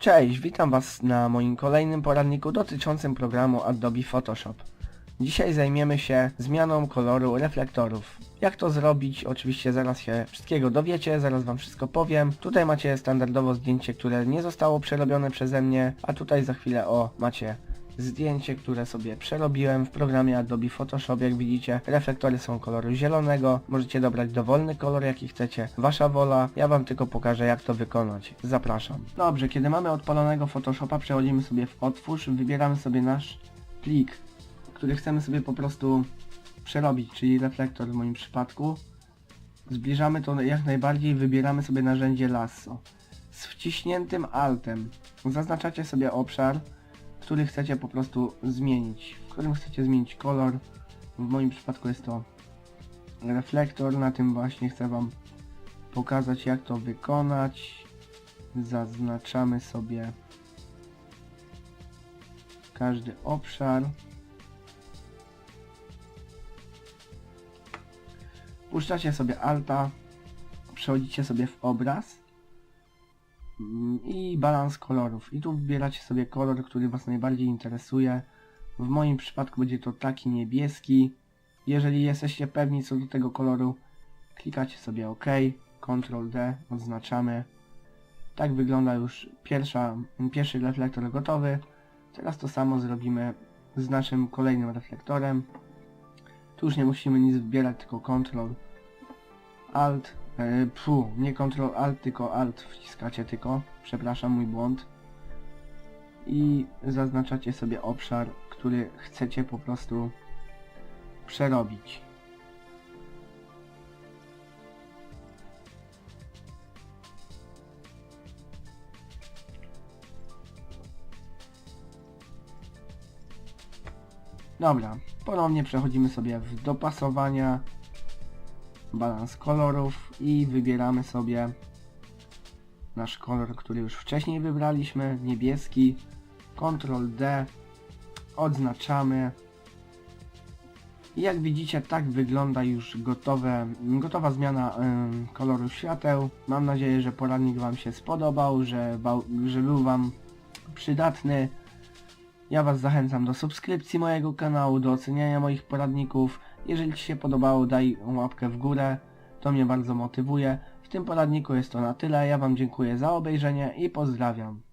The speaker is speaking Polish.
Cześć, witam Was na moim kolejnym poradniku dotyczącym programu Adobe Photoshop. Dzisiaj zajmiemy się zmianą koloru reflektorów. Jak to zrobić? Oczywiście zaraz się wszystkiego dowiecie, zaraz Wam wszystko powiem. Tutaj macie standardowo zdjęcie, które nie zostało przerobione przeze mnie, a tutaj za chwilę o macie zdjęcie, które sobie przerobiłem w programie Adobe Photoshop. Jak widzicie, reflektory są koloru zielonego. Możecie dobrać dowolny kolor, jaki chcecie. Wasza wola. Ja Wam tylko pokażę, jak to wykonać. Zapraszam. Dobrze, kiedy mamy odpalonego Photoshopa, przechodzimy sobie w Otwórz, wybieramy sobie nasz plik, który chcemy sobie po prostu przerobić, czyli reflektor w moim przypadku. Zbliżamy to jak najbardziej, wybieramy sobie narzędzie lasso. Z wciśniętym altem zaznaczacie sobie obszar, który chcecie po prostu zmienić, w którym chcecie zmienić kolor. W moim przypadku jest to reflektor, na tym właśnie chcę Wam pokazać jak to wykonać. Zaznaczamy sobie każdy obszar. Puszczacie sobie alta, przechodzicie sobie w obraz i balans kolorów. I tu wybieracie sobie kolor, który Was najbardziej interesuje. W moim przypadku będzie to taki niebieski. Jeżeli jesteście pewni co do tego koloru, klikacie sobie OK, Ctrl D, odznaczamy. Tak wygląda już pierwsza, pierwszy reflektor gotowy. Teraz to samo zrobimy z naszym kolejnym reflektorem. Tu już nie musimy nic wybierać, tylko Ctrl Alt, e, pfu, nie Ctrl Alt, tylko Alt wciskacie tylko, przepraszam, mój błąd. I zaznaczacie sobie obszar, który chcecie po prostu przerobić. Dobra, ponownie przechodzimy sobie w dopasowania balans kolorów i wybieramy sobie nasz kolor, który już wcześniej wybraliśmy, niebieski, Ctrl D, odznaczamy i jak widzicie tak wygląda już gotowe, gotowa zmiana ym, koloru świateł. Mam nadzieję, że poradnik Wam się spodobał, że, że był Wam przydatny. Ja Was zachęcam do subskrypcji mojego kanału, do oceniania moich poradników. Jeżeli Ci się podobało, daj łapkę w górę, to mnie bardzo motywuje. W tym poradniku jest to na tyle, ja Wam dziękuję za obejrzenie i pozdrawiam.